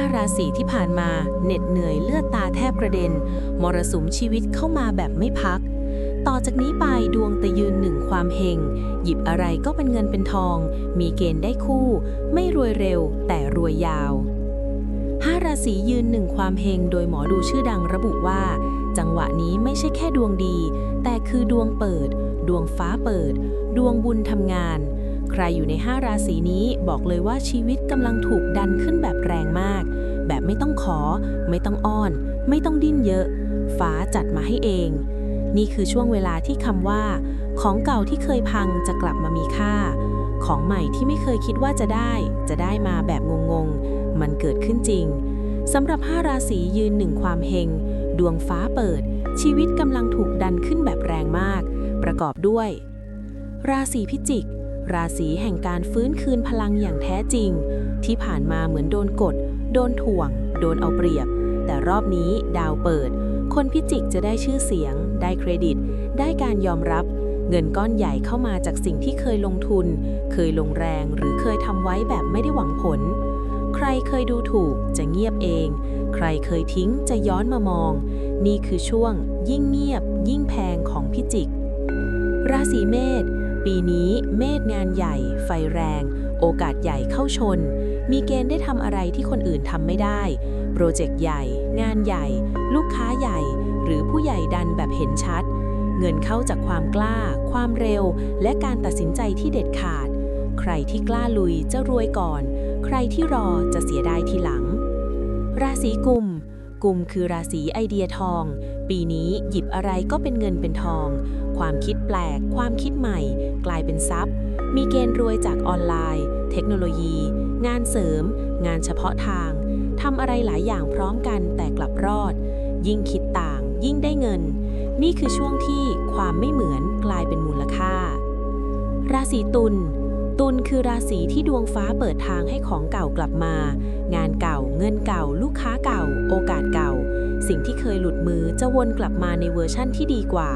5 ราศีที่ผ่านมาเหน็ดเหนื่อยเลือดตาแทบกระเด็น มรสุมชีวิตเข้ามาแบบไม่พัก ต่อจากนี้ไปดวงตะยืนหนึ่งความเฮงหยิบอะไรก็เป็นเงินเป็นทอง มีเกณฑ์ได้คู่ ไม่รวยเร็ว แต่รวยยาว5ราศียืนหนึ่งความเฮงโดยหมอดูชื่อดังระบุว่า จังหวะนี้ไม่ใช่แค่ดวงดี แต่คือดวงเปิด ดวงฟ้าเปิด ดวงบุญทำงาน ใครอยู่ใน 5 ราศีนี้บอกเลยว่าชีวิตกำลังถูกดันขึ้นแบบแรงมาก แบบไม่ต้องขอ ไม่ต้องอ้อน ไม่ต้องดิ้นเยอะ ฟ้าจัดมาให้เอง นี่คือช่วงเวลาที่คำว่า ของเก่าที่เคยพังจะกลับมามีค่า ของใหม่ที่ไม่เคยคิดว่าจะได้ จะได้มาแบบงงๆ มันเกิดขึ้นจริงสำหรับ 5 ราศียืนหนึ่งความเฮงดวงฟ้าเปิด ชีวิตกำลังถูกดันขึ้นแบบแรงมาก ประกอบด้วย ราศีพิจิก ราศีแห่งการฟื้นคืนพลังอย่างแท้จริง ที่ผ่านมาเหมือนโดนกด โดนถ่วง โดนเอาเปรียบ แต่รอบนี้ดาวเปิด คนพิจิกจะได้ชื่อเสียง ได้เครดิต ได้การยอมรับ เงินก้อนใหญ่เข้ามาจากสิ่งที่เคยลงทุน เคยลงแรงหรือเคยทำไว้แบบไม่ได้หวังผล ใครเคยดูถูกจะเงียบเอง ใครเคยทิ้งจะย้อนมามอง นี่คือช่วง ยิ่งเงียบ ยิ่งแพงของพิจิก ราศีเมษ ปีนี้เมษงานใหญ่ ไฟแรง โอกาสใหญ่เข้าชน มีเกณฑ์ได้ทำอะไรที่คนอื่นทำไม่ได้ โปรเจกต์ใหญ่ งานใหญ่ ลูกค้าใหญ่ หรือผู้ใหญ่ดันแบบเห็นชัด เงินเข้าจากความกล้า ความเร็ว และการตัดสินใจที่เด็ดขาด ใครที่กล้าลุยจะรวยก่อน ใครที่รอจะเสียดายทีหลัง ราศีกุมกุมคือราศีไอเดียทอง ปีนี้หยิบอะไรก็เป็นเงินเป็นทองความคิดแปลก ความคิดใหม่ กลายเป็นทรัพย์ มีเกณฑ์รวยจากออนไลน์ เทคโนโลยี งานเสริม งานเฉพาะทางทำอะไรหลายอย่างพร้อมกันแต่กลับรอด ยิ่งคิดต่าง ยิ่งได้เงิน นี่คือช่วงที่ความไม่เหมือนกลายเป็นมูลค่า ราศีตุลตุลคือราศีที่ดวงฟ้าเปิดทางให้ของเก่ากลับมา งานเก่า เงินเก่า ลูกค้าเก่า โอกาสเก่า สิ่งที่เคยหลุดมือจะวนกลับมาในเวอร์ชั่นที่ดีกว่า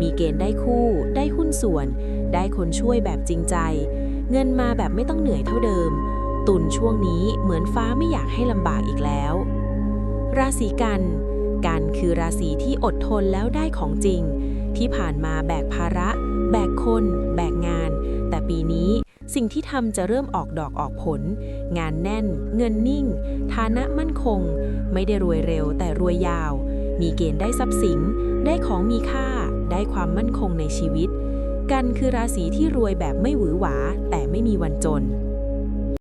มีเกณฑ์ได้คู่ ได้หุ้นส่วน ได้คนช่วยแบบจริงใจ เงินมาแบบไม่ต้องเหนื่อยเท่าเดิม ตุลช่วงนี้เหมือนฟ้าไม่อยากให้ลำบากอีกแล้ว ราศีกัน กันคือราศีที่อดทนแล้วได้ของจริง ที่ผ่านมาแบกภาระ แบกคน แบกงาน แต่ปีนี้สิ่งที่ทำจะเริ่มออกดอกออกผล งานแน่น เงินนิ่ง ฐานะมั่นคง ไม่ได้รวยเร็วแต่รวยยาว มีเกณฑ์ได้ทรัพย์สิน ได้ของมีค่า ได้ความมั่นคงในชีวิต กันคือราศีที่รวยแบบไม่หวือหวา แต่ไม่มีวันจน